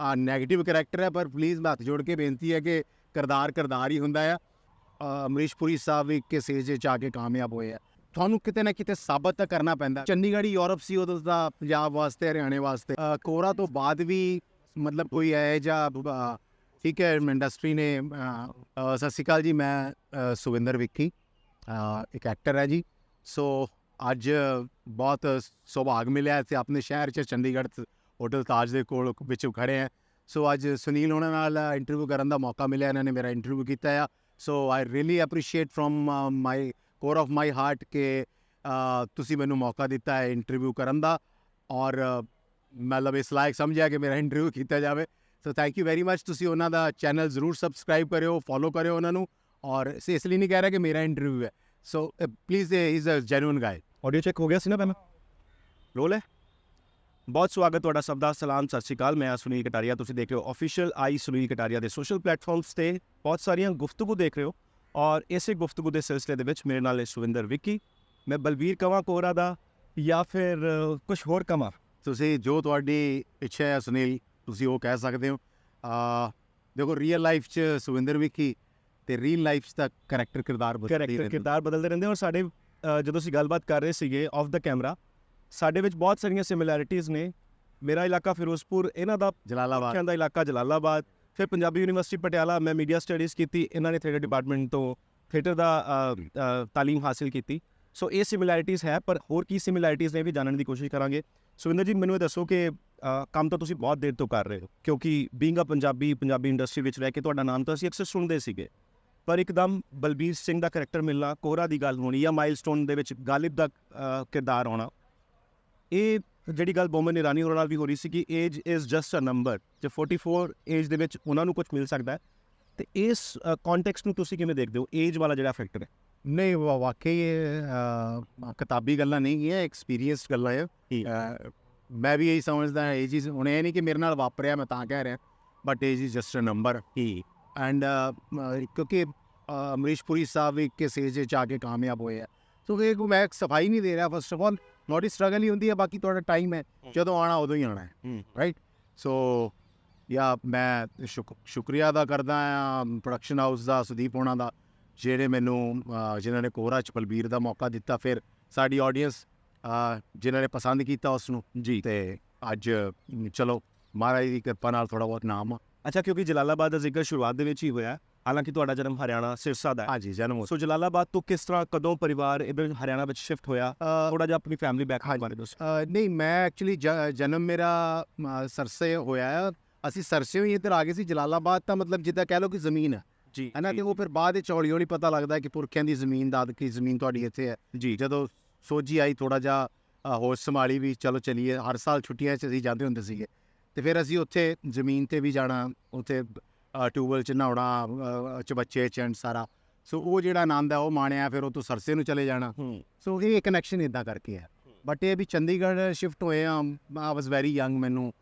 Negative negative character ਹੈ ਪਰ please ਮੈਂ ਹੱਥ ਜੋੜ ਕੇ ਬੇਨਤੀ ਹੈ ਕਿ ਕਰਦਾਰ ਕਰਦਾਰ ਹੀ ਹੁੰਦਾ ਆ ਅਮਰੀਸ਼ ਪੁਰੀ ਸਾਹਿਬ ਵੀ ਕਿਸੇ ਜੇ ਆ ਕੇ ਕਾਮਯਾਬ ਹੋਏ ਆ। ਤੁਹਾਨੂੰ ਕਿਤੇ ਨਾ ਕਿਤੇ ਸਾਬਤ ਤਾਂ ਕਰਨਾ ਪੈਂਦਾ। ਚੰਡੀਗੜ੍ਹ ਯੂਰਪ ਸੀ ਉਦੋਂ ਦਾ ਪੰਜਾਬ ਵਾਸਤੇ ਹਰਿਆਣੇ ਵਾਸਤੇ। ਅ, ਕੋਰਾ ਤੋਂ ਬਾਅਦ ਵੀ ਮਤਲਬ ਕੋਈ ਹੈ ਜਾਂ ਠੀਕ ਹੈ ਇੰਡਸਟਰੀ ਨੇ ਸਤਿ ਸ਼੍ਰੀ ਅਕਾਲ ਜੀ ਮੈਂ ਸੁਵਿੰਦਰ ਵਿੱਕੀ ਇੱਕ ਐਕਟਰ ਹੈ ਜੀ। ਸੋ ਅੱਜ ਬਹੁਤ ਸੁਭਾਗ ਮਿਲਿਆ ਤੇ ਆਪਣੇ ਸ਼ਹਿਰ 'ਚ ਚੰਡੀਗੜ੍ਹ ਹੋਟਲ ਤਾਜ ਦੇ ਕੋਲ ਵਿੱਚ ਖੜੇ ਆ। ਸੋ ਅੱਜ ਸੁਨੀਲ ਹੋਣਾ ਨਾਲ ਇੰਟਰਵਿਊ ਕਰਨ ਦਾ ਮੌਕਾ ਮਿਲਿਆ। ਇਹਨਾਂ ਨੇ ਮੇਰਾ ਇੰਟਰਵਿਊ ਕੀਤਾ ਆ। So I really appreciate from my core of my heart ਕਿ ਅ, ਤੁਸੀਂ ਮੈਨੂੰ ਮੌਕਾ ਦਿੱਤਾ ਹੈ ਇੰਟਰਵਿਊ ਕਰਨ ਦਾ। ਔਰ ਅ, ਮਤਲਬ ਇਸ ਲਾਇਕ ਸਮਝਿਆ ਕਿ ਮੇਰਾ ਇੰਟਰਵਿਊ ਕੀਤਾ ਜਾਵੇ। So thank you very much ਤੁਸੀਂ ਉਹਨਾਂ ਦਾ ਚੈਨਲ ਜ਼ਰੂਰ ਸਬਸਕ੍ਰਾਈਬ ਕਰਿਓ ਫੋਲੋ ਕਰਿਓ ਉਹਨਾਂ ਨੂੰ। ਔਰ ਇਸ ਇਸ ਲਈ ਨਹੀਂ ਕਹਿ ਰਿਹਾ ਕਿ ਮੇਰਾ ਇੰਟਰਵਿਊ ਹੈ। So please is a genuine guy audio check ਹੋ ਗਿਆ ਸੀ ਨਾ ਪਹਿਲਾਂ? ਰੋਲ ਹੈ? ਬਹੁਤ ਸਵਾਗਤ ਤੁਹਾਡਾ ਸਭ ਦਾ। ਸਲਾਮ ਸਤਿ ਸ਼੍ਰੀ ਅਕਾਲ। ਮੈਂ ਸੁਨੀਲ ਕਟਾਰੀਆ। ਤੁਸੀਂ ਦੇਖ ਰਹੇ ਹੋ ਅਫੀਸ਼ੀਅਲ ਆਈ ਸੁਨੀਲ ਕਟਾਰੀਆ ਦੇ ਸੋਸ਼ਲ ਪਲੇਟਫਾਰਮਸ ਤੇ ਬਹੁਤ ਸਾਰੀਆਂ ਗੁਫ਼ਤਗੂ ਦੇਖ ਰਹੇ ਹੋ। ਔਰ ਇਸੇ ਗੁਫ਼ਤਗੂ ਦੇ ਸਿਲਸਿਲੇ ਦੇ ਵਿੱਚ ਮੇਰੇ ਨਾਲ ਹੈ ਸੁਵਿੰਦਰ ਵਿੱਕੀ। ਮੈਂ ਬਲਵੀਰ ਕਵਾਂ ਕੋਰਾ ਦਾ ਜਾਂ ਫਿਰ ਕੁਝ ਹੋਰ ਕਵਾਂ? ਤੁਸੀਂ ਜੋ ਤੁਹਾਡੀ ਇੱਛਾ ਹੈ ਸੁਨੀਲ ਤੁਸੀਂ ਉਹ ਕਹਿ ਸਕਦੇ ਹੋ। ਆ ਦੇਖੋ ਰੀਅਲ ਲਾਈਫ 'ਚ ਸੁਵਿੰਦਰ ਵਿੱਕੀ ਤੇ ਰੀਅਲ ਲਾਈਫ 'ਚ ਤਾਂ ਕਰੈਕਟਰ ਕਿਰਦਾਰ ਬਦਲਦੇ ਰਹਿੰਦੇ। ਕਿਰਦਾਰ ਬਦਲਦੇ ਰਹਿੰਦੇ ਔਰ ਸਾਡੇ ਜਦੋਂ ਅਸੀਂ ਗੱਲਬਾਤ ਕਰ ਰਹੇ ਸੀਗੇ ਆਫ ਦਾ ਕੈਮਰਾ ਸਾਡੇ ਵਿੱਚ ਬਹੁਤ ਸਾਰੀਆਂ ਸਿਮਿਲੈਰਿਟੀਆਂ ਨੇ। ਮੇਰਾ ਇਲਾਕਾ ਫਿਰੋਜ਼ਪੁਰ ਇਹਨਾਂ ਦਾ ਜਲਾਲਾਬਾਦ। ਬੱਚਿਆਂ ਦਾ ਇਲਾਕਾ ਜਲਾਲਾਬਾਦ ਫਿਰ ਪੰਜਾਬੀ ਯੂਨੀਵਰਸਿਟੀ ਪਟਿਆਲਾ ਮੈਂ ਮੀਡੀਆ ਸਟੱਡੀਜ਼ ਕੀਤੀ ਇਹਨਾਂ ਨੇ ਥੀਏਟਰ ਡਿਪਾਰਟਮੈਂਟ ਤੋਂ ਥੀਏਟਰ ਦਾ ਤਾਲੀਮ ਹਾਸਿਲ ਕੀਤੀ। ਸੋ ਇਹ ਸਿਮਿਲੈਰਿਟੀਜ਼ ਹੈ ਪਰ ਹੋਰ ਕੀ ਸਿਮਿਲੈਰਿਟੀਜ਼ ਨੇ ਵੀ ਜਾਣਨ ਦੀ ਕੋਸ਼ਿਸ਼ ਕਰਾਂਗੇ। ਸੁਵਿੰਦਰ ਜੀ ਮੈਨੂੰ ਇਹ ਦੱਸੋ ਕਿ ਕੰਮ ਤਾਂ ਤੁਸੀਂ ਬਹੁਤ ਦੇਰ ਤੋਂ ਕਰ ਰਹੇ ਹੋ ਕਿਉਂਕਿ being a Punjabi Punjabi industry ਵਿੱਚ ਰਹਿ ਕੇ ਤੁਹਾਡਾ ਨਾਮ ਤਾਂ ਅਸੀਂ ਅਕਸਰ ਸੁਣਦੇ ਸੀਗੇ। ਪਰ ਇੱਕਦਮ ਬਲਬੀਰ ਸਿੰਘ ਦਾ ਕਰੈਕਟਰ ਮਿਲਣਾ ਕੋਹਰਾ ਦੀ ਗੱਲ ਹੋਣੀ ਜਾਂ ਮਾਈਲਸਟੋਨ ਦੇ ਵਿੱਚ ਗਾਲਿਬ ਦਾ ਕਿਰਦਾਰ ਆਉਣਾ ਇਹ ਜਿਹੜੀ ਗੱਲ ਬੋਮਨ ਇਰਾਨੀ ਹੋਰਾਂ ਨਾਲ ਵੀ ਹੋ ਰਹੀ ਸੀ ਕਿ age is just a number ਜੇ 44 ਏਜ ਦੇ ਵਿੱਚ ਉਹਨਾਂ ਨੂੰ ਕੁਝ ਮਿਲ ਸਕਦਾ ਹੈ। ਤੇ ਇਸ ਕੰਟੈਕਸਟ ਨੂੰ ਤੁਸੀਂ ਕਿਵੇਂ ਦੇਖਦੇ ਹੋ? ਏਜ ਵਾਲਾ ਜਿਹੜਾ ਫੈਕਟਰ ਹੈ। ਨਹੀਂ ਵਾ- ਵਾਕਈ ਇਹ ਕਿਤਾਬੀ ਗੱਲਾਂ ਨਹੀਂ ਹੈ ਐਕਸਪੀਰੀਅੰਸ ਗੱਲਾਂ ਹੈ ਅ, ਮੈਂ ਵੀ ਇਹੀ ਸਮਝਦਾ ਇਹ ਚੀਜ਼ ਹੁਣ ਇਹ ਨਹੀਂ ਕਿ ਮੇਰੇ ਨਾਲ ਵਾਪਰਿਆ ਮੈਂ ਤਾਂ ਕਹਿ ਰਿਹਾ but age is just a number he and ਕਿਉਂਕਿ ਅਮਰੀਸ਼ ਪੁਰੀ ਸਾਹਿਬ ਵੀ ਕਿਸੇ ਏਜ 'ਚ ਆ ਕੇ ਕਾਮਯਾਬ ਹੋਏ ਆ। ਸੋ ਇਹ ਮੈਂ ਸਫ਼ਾਈ ਨਹੀਂ ਦੇ ਰਿਹਾ first of all not struggle ਹੀ ਹੁੰਦੀ ਹੈ ਬਾਕੀ ਤੁਹਾਡਾ ਟਾਈਮ ਹੈ ਜਦੋਂ ਆਣਾ ਉਦੋਂ ਹੀ ਆਣਾ ਹੈ ਰਾਈਟ ਸੋ ਯਾ ਮੈਂ ਸ਼ੁਕ ਸ਼ੁਕਰੀਆ ਅਦਾ ਕਰਦਾ ਆ ਪ੍ਰੋਡਕਸ਼ਨ ਹਾਊਸ ਦਾ ਸੁਦੀਪ ਹੋਣਾ ਦਾ ਜਿਹੜੇ ਮੈਨੂੰ ਜਿਨ੍ਹਾਂ ਨੇ ਕੋਹਰਾ ਚ ਬਲਬੀਰ ਦਾ ਮੌਕਾ ਦਿੱਤਾ ਫਿਰ ਸਾਡੀ ਆਡੀਅנס ਜਿਨ੍ਹਾਂ ਨੇ ਪਸੰਦ ਕੀਤਾ ਉਸ ਨੂੰ ਜੀ ਤੇ ਅੱਜ ਚਲੋ ਮਹਾਰਾਜ ਦੀ ਕਿਰਪਾ ਨਾਲ ਥੋੜਾ ਬਹੁਤ ਨਾਮ ਅੱਛਾ ਕਿਉਂਕਿ ਜਲਾਲਾਬਾਦ ਦਾ ਜ਼ਿਕਰ ਸ਼ੁਰੂਆਤ ਦੇ ਵਿੱਚ ਹੀ ਹੋਇਆ। ਹਾਲਾਂਕਿ ਤੁਹਾਡਾ ਜਨਮ ਹਰਿਆਣਾ ਸਿਰਸਾ ਦਾ ਹੈ। ਹਾਂਜੀ ਜਨਮ ਸੋ ਜਲਾਲਾਬਾਦ ਤੋਂ ਕਿਸ ਤਰ੍ਹਾਂ ਕਦੋਂ ਪਰਿਵਾਰ ਇਧਰ ਹਰਿਆਣਾ ਵਿੱਚ ਸ਼ਿਫਟ ਹੋਇਆ? ਥੋੜਾ ਜਿਹਾ ਆਪਣੀ ਫੈਮਿਲੀ ਬੈਕ ਹਾਂਜੀ। ਬਾਰੇ ਦੱਸੋ। ਅ, ਨਹੀਂ ਮੈਂ ਐਕਚੁਅਲੀ ਜਨਮ ਮੇਰਾ ਅ, ਸਰਸੇ ਹੋਇਆ ਹੈ। ਅਸੀਂ ਸਰਸੇ ਹੀ ਇੱਧਰ ਆ ਗਏ ਸੀ ਜਲਾਲਾਬਾਦ ਤਾਂ ਮਤਲਬ ਜਿੱਦਾਂ ਕਹਿ ਲਓ ਕਿ ਜ਼ਮੀਨ ਹੈ। ਜੀ ਹੈ ਨਾ ਤੇ ਉਹ ਫਿਰ ਬਾਅਦ ਵਿੱਚ ਹੌਲੀ ਹੌਲੀ ਪਤਾ ਲੱਗਦਾ ਕਿ ਪੁਰਖਿਆਂ ਦੀ ਜ਼ਮੀਨ ਦਾਦਕੀ ਜ਼ਮੀਨ ਤੁਹਾਡੀ ਇੱਥੇ ਹੈ। ਜੀ। ਜਦੋਂ ਸੋਝੀ ਆਈ ਥੋੜਾ ਜਿਹਾ ਅ, ਹੋਸ਼ ਸੰਭਾਲੀ ਵੀ ਚਲੋ ਚਲੀਏ ਹਰ ਸਾਲ ਛੁੱਟੀਆਂ 'ਚ ਅਸੀਂ ਜਾਂਦੇ ਹੁੰਦੇ ਸੀਗੇ। ਤੇ ਫਿਰ ਅਸੀਂ ਉੱਥੇ ਜ਼ਮੀਨ ਤੇ ਵੀ ਜਾਣਾ ਉੱਥੇ ਟਿਊਬਵੈਲ 'ਚ ਨਹਾਉਣਾ ਚਬੱਚੇ ਚੰਡ ਸਾਰਾ। ਸੋ ਉਹ ਜਿਹੜਾ ਆਨੰਦ ਹੈ ਉਹ ਮਾਣਿਆ ਫਿਰ ਉਹ ਤੋਂ ਸਰਸੇ ਨੂੰ ਚਲੇ ਜਾਣਾ। ਸੋ ਇਹ ਕਨੈਕਸ਼ਨ ਇਦਾਂ ਕਰਕੇ ਹੈ। ਬਟ ਇਹ ਵੀ ਚੰਡੀਗੜ੍ਹ ਸ਼ਿਫਟ ਹੋਏ ਆ ਆ ਵਾਸ ਵੈਰੀ ਯੰਗ ਮੈਨੂੰ।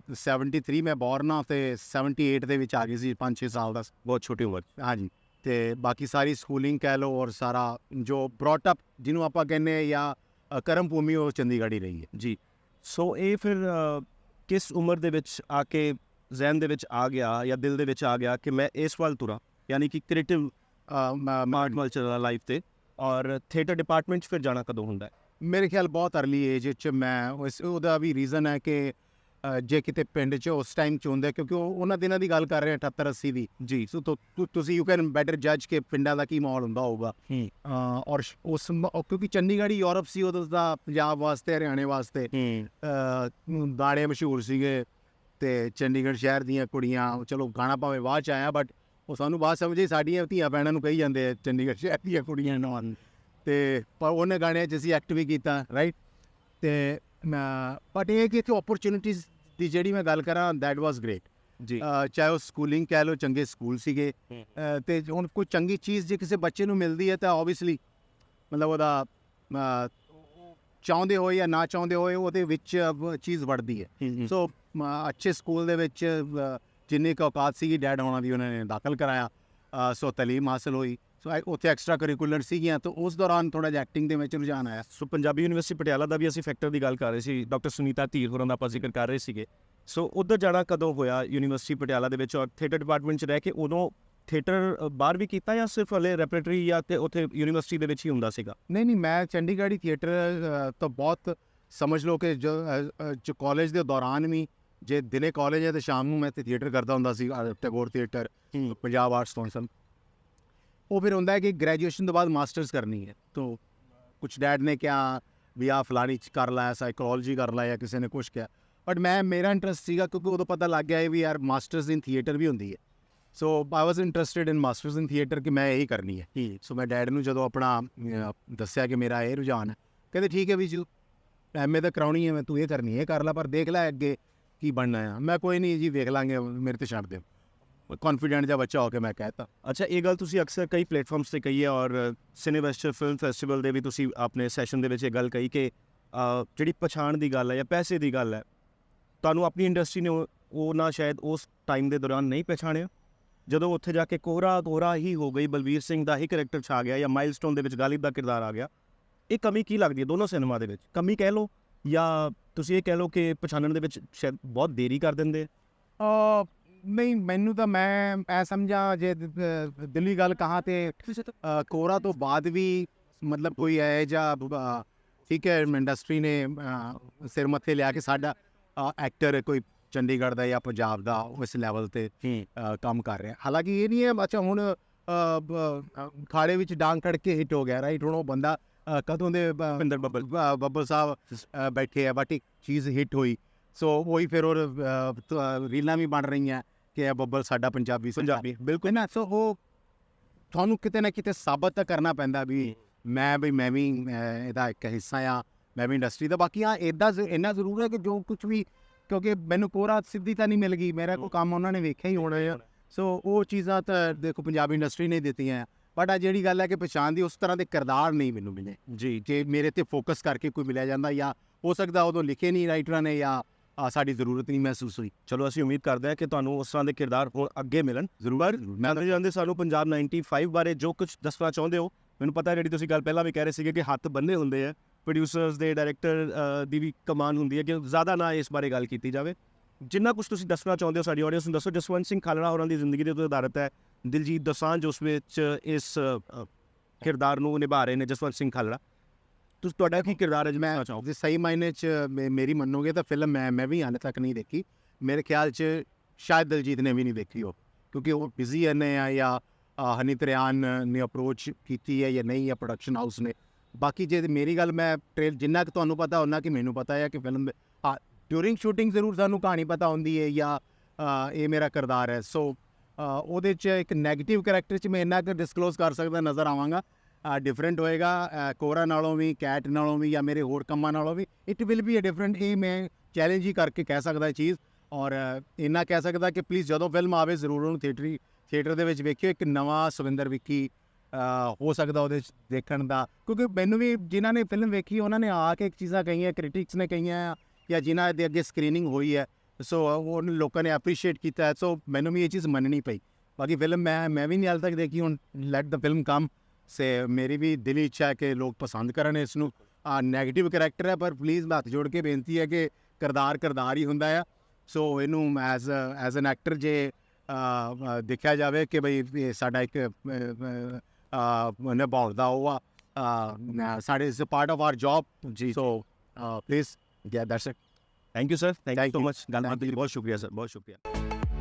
ਅ, 73 ਮੈਂ ਬੋਰਨ ਆ ਤੇ 78 ਦੇ ਵਿੱਚ ਆ ਗਈ ਸੀ 5-6 ਸਾਲ ਦਾ। ਬਹੁਤ ਛੋਟੀ ਉਮਰ 'ਚ। ਹਾਂਜੀ। ਤੇ ਬਾਕੀ ਸਾਰੀ ਸਕੂਲਿੰਗ ਕਹਿ ਲਓ ਔਰ ਸਾਰਾ ਜੋ ਬ੍ਰੌਟ ਅਪ ਜਿਹਨੂੰ ਆਪਾਂ ਕਹਿੰਦੇ ਆ ਜਾਂ ਕਰਮ ਭੂਮੀ ਉਹ ਚੰਡੀਗੜ੍ਹ ਹੀ ਰਹੀ ਹੈ। ਜੀ। ਸੋ ਇਹ ਫਿਰ ਕਿਸ ਉਮਰ ਦੇ ਵਿੱਚ ਆ ਕੇ ਜ਼ਹਿਨ ਦੇ ਵਿੱਚ ਆ ਗਿਆ ਜਾਂ ਦਿਲ ਦੇ ਵਿੱਚ ਆ ਗਿਆ ਕਿ ਮੈਂ ਇਸ ਵੱਲ ਤੁਰਾਂ ਯਾਨੀ ਕਿ ਕ੍ਰੀਏਟਿਵ ਮਾਰਟ ਵੱਲ ਚੱਲਣਾ ਲਾਈਫ ਤੇ ਔਰ ਥੀਏਟਰ ਡਿਪਾਰਟਮੈਂਟ 'ਚ ਫਿਰ ਜਾਣਾ ਕਦੋਂ ਹੁੰਦਾ ਹੈ? ਮੇਰੇ ਖਿਆਲ ਬਹੁਤ ਅਰਲੀ ਏਜ 'ਚ ਮੈਂ ਉਸ ਉਹਦਾ ਵੀ ਰੀਜ਼ਨ ਹੈ ਕਿ ਜੇ ਕਿਤੇ ਪਿੰਡ 'ਚ ਉਸ ਟਾਈਮ 'ਚ ਹੁੰਦਾ ਕਿਉਂਕਿ ਉਹ ਉਹਨਾਂ ਦਿਨਾਂ ਦੀ ਗੱਲ ਕਰ ਰਹੇ ਹਾਂ 78 80 ਦੀ। ਜੀ। ਸੋ ਤੁਸੀਂ ਯੂ ਕੈਨ ਬੈਟਰ ਜੱਜ ਕਿ ਪਿੰਡਾਂ ਦਾ ਕੀ ਮਾਹੌਲ ਹੁੰਦਾ ਹੋਊਗਾ। ਔਰ ਉਸ ਕਿਉਂਕਿ ਚੰਡੀਗੜ੍ਹ ਯੂਰਪ ਸੀ ਉਦੋਂ ਦਾ ਪੰਜਾਬ ਵਾਸਤੇ ਹਰਿਆਣੇ ਵਾਸਤੇ ਦਾਣੇ ਮਸ਼ਹੂਰ ਸੀਗੇ। ਤੇ ਚੰਡੀਗੜ੍ਹ ਸ਼ਹਿਰ ਦੀਆਂ ਕੁੜੀਆਂ ਚਲੋ ਗਾਣਾ ਭਾਵੇਂ ਬਾਅਦ ਚ ਆਇਆ ਬਟ ਉਹ ਸਾਨੂੰ ਬਾਅਦ ਸਮਝੇ ਸਾਡੀਆਂ ਧੀਆਂ ਭੈਣਾਂ ਨੂੰ ਕਹੀ ਜਾਂਦੇ ਆ ਚੰਡੀਗੜ੍ਹ ਸ਼ਹਿਰ ਦੀਆਂ ਕੁੜੀਆਂ ਨਾ। ਤੇ ਪਰ ਉਹਨੇ ਗਾਣਿਆਂ 'ਚ ਅਸੀਂ ਐਕਟ ਵੀ ਕੀਤਾ ਰਾਈਟ ਤੇ ਬਟ ਇਹ ਕਿ ਇਥੇ ਓਪਰਚ्युनिटीज ਦੀ ਜਿਹੜੀ ਮੈਂ ਗੱਲ ਕਰਾਂ ਦੈਟ ਵਾਸ ਗ੍ਰੇਟ ਜੀ। ਚਾਹੇ ਉਹ ਸਕੂਲਿੰਗ ਕਹਿ ਲੋ ਚੰਗੇ ਸਕੂਲ ਸੀਗੇ। ਤੇ ਹੁਣ ਕੋਈ ਚੰਗੀ ਚੀਜ਼ ਜੇ ਕਿਸੇ ਬੱਚੇ ਨੂੰ ਮਿਲਦੀ ਹੈ ਤਾਂ ਆਬਵੀਅਸਲੀ ਮਤਲਬ ਉਹਦਾ ਚਾਹੁੰਦੇ ਹੋਏ ਜਾਂ ਨਾ ਚਾਹੁੰਦੇ ਹੋਏ ਉਹਦੇ ਵਿੱਚ ਚੀਜ਼ ਵੜਦੀ ਹੈ। ਸੋ ਅੱਛੇ ਸਕੂਲ ਦੇ ਵਿੱਚ ਜਿੰਨੀ ਕੁ ਔਕਾਤ ਸੀਗੀ ਡੈਡ ਹੋਣਾ ਦੀ ਉਹਨਾਂ ਨੇ ਦਾਖਲ ਕਰਾਇਆ। ਸੋ ਤਾਲੀਮ ਹਾਸਲ ਹੋਈ। ਸੋ ਉੱਥੇ ਐਕਸਟਰਾ ਕਰਿਕੂਲਰ ਸੀਗੀਆਂ ਤਾਂ ਉਸ ਦੌਰਾਨ ਥੋੜਾ ਜਿਹਾ ਐਕਟਿੰਗ ਦੇ ਵਿੱਚ ਰੁਝਾਨ ਆਇਆ। ਸੋ ਪੰਜਾਬੀ ਯੂਨੀਵਰਸਿਟੀ ਪਟਿਆਲਾ ਦਾ ਵੀ ਅਸੀਂ ਫੈਕਟਰ ਦੀ ਗੱਲ ਕਰ ਰਹੇ ਸੀ। ਡਾਕਟਰ ਸੁਨੀਤਾ ਧੀਰ ਹੋਰਾਂ ਦਾ ਆਪਾਂ ਜ਼ਿਕਰ ਕਰ ਰਹੇ ਸੀਗੇ। ਸੋ ਉੱਧਰ ਜਾਣਾ ਕਦੋਂ ਹੋਇਆ ਯੂਨੀਵਰਸਿਟੀ ਪਟਿਆਲਾ ਦੇ ਵਿੱਚ? ਔਰ ਥੀਏਟਰ ਡਿਪਾਰਟਮੈਂਟ 'ਚ ਰਹਿ ਕੇ ਉਦੋਂ ਥੀਏਟਰ ਬਾਹਰ ਵੀ ਕੀਤਾ ਜਾਂ ਸਿਰਫ ਹਲੇ ਰੈਪਰੇਟਰੀ ਜਾਂ ਤੇ ਉੱਥੇ ਯੂਨੀਵਰਸਿਟੀ ਦੇ ਵਿੱਚ ਹੀ ਹੁੰਦਾ ਸੀਗਾ? ਨਹੀਂ ਨਹੀਂ ਮੈਂ ਚੰਡੀਗੜ੍ਹ ਥੀਏਟਰ ਤਾਂ ਬਹੁਤ ਸਮਝ ਲਓ ਕਿ ਜੋ ਕਾਲਜ ਦੇ ਦੌਰਾਨ ਵੀ ਜੇ ਦਿਨੇ ਕਾਲਜ ਹੈ ਤੇ ਸ਼ਾਮ ਨੂੰ ਮੈਂ ਤੇ ਥੀਏਟਰ ਕਰਦਾ ਹੁੰਦਾ ਸੀ Tagore theatre Punjab arts council ਉਹ ਫਿਰ ਹੁੰਦਾ ਹੈ ਕਿ ਗ੍ਰੈਜੂਏਸ਼ਨ ਤੋਂ ਬਾਅਦ ਮਾਸਟਰਸ ਕਰਨੀ ਹੈ। ਤਾਂ ਕੁਝ ਡੈਡ ਨੇ ਕਿਹਾ ਵੀ ਆ ਫਲਾਣੀ ਚ ਕਰ ਲਾਇਆ ਸਾਈਕੋਲੋਜੀ ਕਰ ਲਾਇਆ ਕਿਸੇ ਨੇ ਕੁਝ ਕਿਹਾ। ਬਟ ਮੈਂ ਮੇਰਾ ਇੰਟਰਸਟ ਸੀਗਾ ਕਿਉਂਕਿ ਉਦੋਂ ਪਤਾ ਲੱਗ ਗਿਆ ਵੀ ਯਾਰ ਮਾਸਟਰਸ ਇਨ ਥੀਏਟਰ ਵੀ ਹੁੰਦੀ ਹੈ। So I was interested in masters in theatre ਕਿ ਮੈਂ ਇਹੀ ਕਰਨੀ ਹੈ। ਸੋ ਮੈਂ ਡੈਡ ਨੂੰ ਜਦੋਂ ਆਪਣਾ ਦੱਸਿਆ ਕਿ ਮੇਰਾ ਇਹ ਰੁਝਾਨ ਹੈ ਕਹਿੰਦੇ ਠੀਕ ਹੈ ਵੀ ਜੀ ਐਮਏ ਤਾਂ ਕਰਾਉਣੀ ਹੈ ਮੈਂ ਤੂੰ ਇਹ ਕਰਨੀ ਹੈ ਕਰ ਲੈ ਪਰ ਦੇਖ ਲੈ ਅੱਗੇ ਕੀ ਬਣਨਾ ਆ? ਮੈਂ ਕੋਈ ਨਹੀਂ ਜੀ, ਵੇਖ ਲਾਂਗੇ, ਮੇਰੇ ਤੇ ਛੱਡ ਦਿਓ। ਕੌਨਫੀਡੈਂਟ ਜਿਹਾ ਬੱਚਾ ਹੋ ਕੇ ਮੈਂ ਕਹਿਤਾ ਅੱਛਾ, ਇਹ ਗੱਲ ਤੁਸੀਂ ਅਕਸਰ ਕਈ ਪਲੇਟਫਾਰਮਸ ਤੇ ਕਹੀ ਹੈ ਔਰ ਸਿਨੇਵੈਸਟਰ ਫਿਲਮ ਫੈਸਟੀਵਲ ਦੇ ਵੀ ਤੁਸੀਂ ਆਪਣੇ ਸੈਸ਼ਨ ਦੇ ਵਿੱਚ ਇਹ ਗੱਲ ਕਹੀ ਕਿ ਜਿਹੜੀ ਪਛਾਣ ਦੀ ਗੱਲ ਹੈ ਜਾਂ ਪੈਸੇ ਦੀ ਗੱਲ ਹੈ, ਤੁਹਾਨੂੰ ਆਪਣੀ ਇੰਡਸਟਰੀ ਨੇ ਉਹ- ਨਾ ਸ਼ਾਇਦ ਉਸ ਟਾਈਮ ਦੇ ਦੌਰਾਨ ਨਹੀਂ ਪਛਾਣਿਆ? ਜਦੋਂ ਉੱਥੇ ਜਾ ਕੇ ਕੋਹਰਾ ਕੋਰਾ ਹੀ ਹੋ ਗਈ, ਬਲਬੀਰ ਸਿੰਘ ਦਾ ਹੀ ਕਰੈਕਟਰ ਛਾ ਗਿਆ ਜਾਂ ਮਾਈਲਸਟੋਨ ਦੇ ਵਿੱਚ ਗਾਲਿਬ ਦਾ ਕਿਰਦਾਰ ਆ ਗਿਆ, ਇਹ ਕਮੀ ਕੀ ਲੱਗਦੀ ਹੈ ਦੋਨੋਂ ਸਿਨੇਮਾ ਦੇ ਵਿੱਚ? ਕਮੀ ਕਹਿ ਲਓ। ਜਾਂ ਤੁਸੀਂ ਇਹ ਕਹਿ ਲਓ ਕਿ ਪਛਾਣਨ ਦੇ ਵਿੱਚ ਸ਼ਾਇਦ ਬਹੁਤ ਦੇਰੀ ਕਰ ਦਿੰਦੇ ਆ। ਅ ਨਹੀਂ ਮੈਨੂੰ ਤਾਂ ਮੈਂ ਐ ਸਮਝਾਂ ਜੇ ਦਿੱਲੀ ਗੱਲ ਕਹਾਂ ਤੇ ਕੋਰਾ ਤੋਂ ਬਾਅਦ ਵੀ ਮਤਲਬ ਕੋਈ ਹੈ ਜਾਂ ਠੀਕ ਹੈ ਇੰਡਸਟਰੀ ਨੇ ਸਿਰ ਮੱਥੇ ਲਿਆ ਕਿ ਸਾਡਾ ਐਕਟਰ ਕੋਈ ਚੰਡੀਗੜ੍ਹ ਦਾ ਜਾਂ ਪੰਜਾਬ ਦਾ ਉਸ ਲੈਵਲ ਤੇ ਕੰਮ ਕਰ ਰਿਹਾ ਹਾਲਾਂਕਿ ਇਹ ਨਹੀਂ ਹੈ ਅੱਛਾ ਹੁਣ ਖਾੜੇ ਵਿੱਚ ਡਾਂਗ ਖੜ ਕੇ ਹਿੱਟ ਹੋ ਗਿਆ ਰਾਈਟ ਹੁਣ ਉਹ ਬੰਦਾ ਕਦੋਂ ਦੇ ਭੁਪਿੰਦਰ ਬੱਬਲ। ਬੱਬਲ ਸਾਹਿਬ ਬੈਠੇ ਆ ਬਟ ਇੱਕ ਚੀਜ਼ ਹਿੱਟ ਹੋਈ। ਸੋ ਉਹੀ ਫਿਰ ਉਹ ਰੀਲਾਂ ਵੀ ਬਣ ਰਹੀਆਂ ਕਿ ਇਹ ਬੱਬਲ ਸਾਡਾ ਪੰਜਾਬੀ। ਪੰਜਾਬੀ ਬਿਲਕੁਲ। ਨਾ ਸੋ ਉਹ ਤੁਹਾਨੂੰ ਕਿਤੇ ਨਾ ਕਿਤੇ ਸਾਬਤ ਤਾਂ ਕਰਨਾ ਪੈਂਦਾ ਵੀ ਮੈਂ ਵੀ ਮੈਂ ਵੀ ਇਹਦਾ ਇੱਕ ਹਿੱਸਾ ਆ ਮੈਂ ਵੀ ਇੰਡਸਟਰੀ ਦਾ। ਬਾਕੀ ਹਾਂ ਇਦਾਂ ਇੰਨਾ ਜ਼ਰੂਰ ਹੈ ਕਿ ਜੋ ਕੁਝ ਵੀ ਕਿਉਂਕਿ ਮੈਨੂੰ ਕੋਰਾ ਸਿੱਧੀ ਤਾਂ ਨਹੀਂ ਮਿਲ ਗਈ। ਮੇਰਾ ਕੋਈ ਕੰਮ ਉਹਨਾਂ ਨੇ ਵੇਖਿਆ ਹੀ ਹੋਣਾ ਆ। ਸੋ ਉਹ ਚੀਜ਼ਾਂ ਤਾਂ ਦੇਖੋ ਪੰਜਾਬੀ ਇੰਡਸਟਰੀ ਨੇ ਦਿੱਤੀਆਂ ਬਟ ਆ ਜਿਹੜੀ ਗੱਲ ਹੈ ਕਿ ਪਛਾਣ ਦੀ ਉਸ ਤਰ੍ਹਾਂ ਦੇ ਕਿਰਦਾਰ ਨਹੀਂ ਮੈਨੂੰ ਮਿਲੇ। ਜੀ। ਜੇ ਮੇਰੇ ਤੇ ਫੋਕਸ ਕਰਕੇ ਕੋਈ ਮਿਲਿਆ ਜਾਂਦਾ ਜਾਂ ਹੋ ਸਕਦਾ ਉਦੋਂ ਲਿਖੇ ਨਹੀਂ ਰਾਈਟਰਾਂ ਨੇ ਜਾਂ ਆ, ਸਾਡੀ ਜ਼ਰੂਰਤ ਨਹੀਂ ਮਹਿਸੂਸ ਹੋਈ। ਚਲੋ ਅਸੀਂ ਉਮੀਦ ਕਰਦੇ ਹਾਂ ਕਿ ਤੁਹਾਨੂੰ ਉਸ ਤਰ੍ਹਾਂ ਦੇ ਕਿਰਦਾਰ ਹੁਣ ਅੱਗੇ ਮਿਲਣ। ਜ਼ਰੂਰ ਮੈਂ ਤਾਂ ਜਾਂਦੇ ਸਾਨੂੰ ਪੰਜਾਬ 95 ਬਾਰੇ ਜੋ ਕੁਝ ਦੱਸਣਾ ਚਾਹੁੰਦੇ ਹੋ। ਮੈਨੂੰ ਪਤਾ ਹੈ ਜਿਹੜੀ ਤੁਸੀਂ ਗੱਲ ਪਹਿਲਾਂ ਵੀ ਕਹਿ ਰਹੇ ਸੀਗੇ ਕਿ ਹੱਥ ਬੰਨੇ ਹੁੰਦੇ ਆ। ਪ੍ਰੋਡਿਊਸਰਸ ਦੇ ਡਾਇਰੈਕਟਰ ਦੀ ਵੀ ਕਮਾਨ ਹੁੰਦੀ ਹੈ ਕਿ ਜ਼ਿਆਦਾ ਨਾ ਇਸ ਬਾਰੇ ਗੱਲ ਕੀਤੀ ਜਾਵੇ। ਜਿੰਨਾ ਕੁਝ ਤੁਸੀਂ ਦੱਸਣਾ ਚਾਹੁੰਦੇ ਹੋ ਸਾਡੀ ਆਡੀਅנס ਨੂੰ ਦੱਸੋ। ਜਸਵੰਤ ਸਿੰਘ ਖਾਲੜਾ ਹੋਰਾਂ ਦੀ ਜ਼ਿੰਦਗੀ ਦੇ ਉੱਤੇ ਆਧਾਰਿਤ ਹੈ। ਦਿਲਜੀਤ ਦੋਸਾਂਝ ਉਸ ਵਿੱਚ ਇਸ ਕਿਰਦਾਰ ਨੂੰ ਨਿਭਾ ਰਹੇ ਨੇ ਜਸਵੰਤ ਸਿੰਘ ਖਾਲੜਾ। ਤੁਸੀਂ ਤੁਹਾਡਾ ਕੀ ਕਿਰਦਾਰ ਹੈ ਜੀ? ਮੈਂ ਚਾਹੋ। ਜੇ ਸਹੀ ਮਾਇਨੇ ਚ ਮੇਰੀ ਮੰਨੋਗੇ ਤਾਂ ਫਿਲਮ ਮੈਂ ਮੈਂ ਵੀ ਹਾਲੇ ਤੱਕ ਨਹੀਂ ਦੇਖੀ। ਮੇਰੇ ਖਿਆਲ ਚ ਸ਼ਾਇਦ ਦਲਜੀਤ ਨੇ ਵੀ ਨਹੀਂ ਦੇਖੀ ਉਹ ਕਿਉਂਕਿ ਉਹ ਬਿਜ਼ੀ ਨੇ ਆ ਜਾਂ ਹਨੀ ਤਰਿਆਨ ਨੇ ਅਪਰੋਚ ਕੀਤੀ ਹੈ ਜਾਂ ਨਹੀਂ ਜਾਂ ਪ੍ਰੋਡਕਸ਼ਨ ਹਾਊਸ ਨੇ। ਬਾਕੀ ਜੇ ਮੇਰੀ ਗੱਲ ਮੈਂ ਟ੍ਰੇਲ ਜਿੰਨਾ ਕਿ ਤੁਹਾਨੂੰ ਪਤਾ ਉਹਨਾਂ ਕਿ ਮੈਨੂੰ ਪਤਾ ਹੈ ਕਿ ਫਿਲਮ ਹਾਂ ਡਿਊਰਿੰਗ ਸ਼ੂਟਿੰਗ ਜ਼ਰੂਰ ਸਾਨੂੰ ਕਹਾਣੀ ਪਤਾ ਹੁੰਦੀ ਹੈ ਜਾਂ ਇਹ ਮੇਰਾ ਕਿਰਦਾਰ ਹੈ। ਸੋ ਉਹਦੇ ਚ ਇੱਕ ਨੈਗੇਟਿਵ ਕੈਰੈਕਟਰ ਚ ਮੈਂ ਇੰਨਾ ਕੁ ਡਿਸਕਲੋਜ਼ ਕਰ ਸਕਦਾ ਨਜ਼ਰ ਆਵਾਂਗਾ। ਡਿਫਰੈਂਟ ਹੋਏਗਾ ਅ, ਕੋਰਾ ਨਾਲੋਂ ਵੀ ਕੈਟ ਨਾਲੋਂ ਵੀ ਜਾਂ ਮੇਰੇ ਹੋਰ ਕੰਮਾਂ ਨਾਲੋਂ ਵੀ it will be a different ਇਹ ਮੈਂ ਚੈਲੰਜ ਹੀ ਕਰਕੇ ਕਹਿ ਸਕਦਾ ਇਹ ਚੀਜ਼। ਔਰ ਇੰਨਾ ਕਹਿ ਸਕਦਾ ਕਿ ਪਲੀਜ਼ ਜਦੋਂ ਫਿਲਮ ਆਵੇ ਜ਼ਰੂਰ ਉਹਨੂੰ ਥੀਏਟਰੀ ਥੀਏਟਰ ਦੇ ਵਿੱਚ ਵੇਖਿਓ ਇੱਕ ਨਵਾਂ ਸੁਵਿੰਦਰ ਵਿੱਕੀ ਹੋ ਸਕਦਾ ਉਹਦੇ 'ਚ ਦੇਖਣ ਦਾ। ਕਿਉਂਕਿ ਮੈਨੂੰ ਵੀ ਜਿਨ੍ਹਾਂ ਨੇ ਫਿਲਮ ਵੇਖੀ ਉਹਨਾਂ ਨੇ ਆ ਕੇ ਇੱਕ ਚੀਜ਼ਾਂ ਕਹੀਆਂ ਕ੍ਰਿਟਿਕਸ ਨੇ ਕਹੀਆਂ ਜਾਂ ਜਿਨ੍ਹਾਂ ਦੇ ਅੱਗੇ ਸਕਰੀਨਿੰਗ ਹੋਈ ਹੈ ਸੋ ਉਹ ਲੋਕਾਂ ਨੇ ਐਪਰੀਸ਼ੀਏਟ ਕੀਤਾ ਸੋ ਮੈਨੂੰ ਵੀ ਇਹ ਚੀਜ਼ ਮੰਨਣੀ ਪਈ। ਬਾਕੀ ਫਿਲਮ ਮੈਂ ਮੈਂ ਵੀ ਨਹੀਂ ਹਾਲੇ ਤੱਕ ਦੇਖੀ ਹੁਣ ਲੈਟ ਦ ਫਿਲਮ ਕਮ ਸੇ ਮੇਰੀ ਵੀ ਦਿਲੀ ਇੱਛਾ ਹੈ ਕਿ ਲੋਕ ਪਸੰਦ ਕਰਨ ਇਸ ਨੂੰ ਆ 네ਗੇਟਿਵ ਕੈਰੈਕਟਰ ਹੈ ਪਰ ਪਲੀਜ਼ ਹੱਥ ਜੋੜ ਕੇ ਬੇਨਤੀ ਹੈ ਕਿ ਕਰਦਾਰ ਕਰਦਾਰ ਹੀ ਹੁੰਦਾ ਆ। ਸੋ ਇਹਨੂੰ ਐਜ਼ ਐਜ਼ ਐਨ ਐਕਟਰ ਜੇ ਦੇਖਿਆ ਜਾਵੇ ਕਿ ਇਹ ਸਾਡਾ ਇੱਕ ਨਿਭਾਉਣ ਦਾ ਆ। ਸਾਡੇ ਇਸ ਪਾਰਟ ਆਫ ਆਰ ਜੌਬ ਜੀ so please yeah that's it thank you sir thank you Thank so you. Much ਗੱਲਬਾਤ Thank ਲਈ